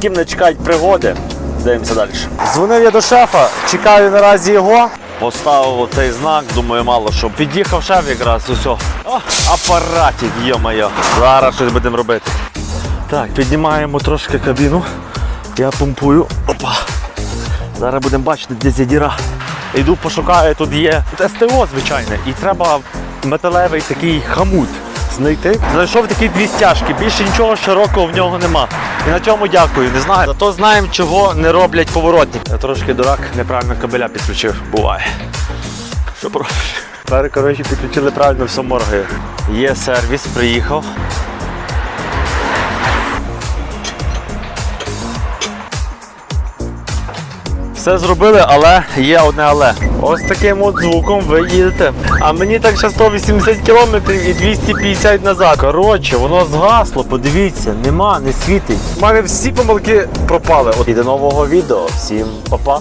які мене чекають пригоди. Дивимося далі. Дзвонив я до шефа, чекаю наразі його. Поставив оцей знак, думаю, мало що. Під'їхав шеф якраз, усе. О, апаратик, йо-моє. Зараз щось будемо робити. Так, піднімаємо трошки кабіну. Я помпую. Опа. Зараз будемо бачити, де ця діра. Йду пошукаю, тут є СТО звичайне, і треба металевий такий хамут знайти. Знайшов такі дві стяжки, більше нічого широкого в нього нема. І на цьому дякую, не знаю. Зато знаємо, чого не роблять поворотники. Я трошки дурак, неправильно кабеля підключив. Буває. Що прошу? Тепер, коротше, підключили правильно все моргає. Є сервіс, приїхав. Все зробили, але є одне але. Ось таким от звуком ви їдете. А мені так ще 180 кілометрів і 250 назад. Коротше, воно згасло, подивіться, нема, не світить. У мене всі помилки пропали. От і до нового відео. Всім па-па.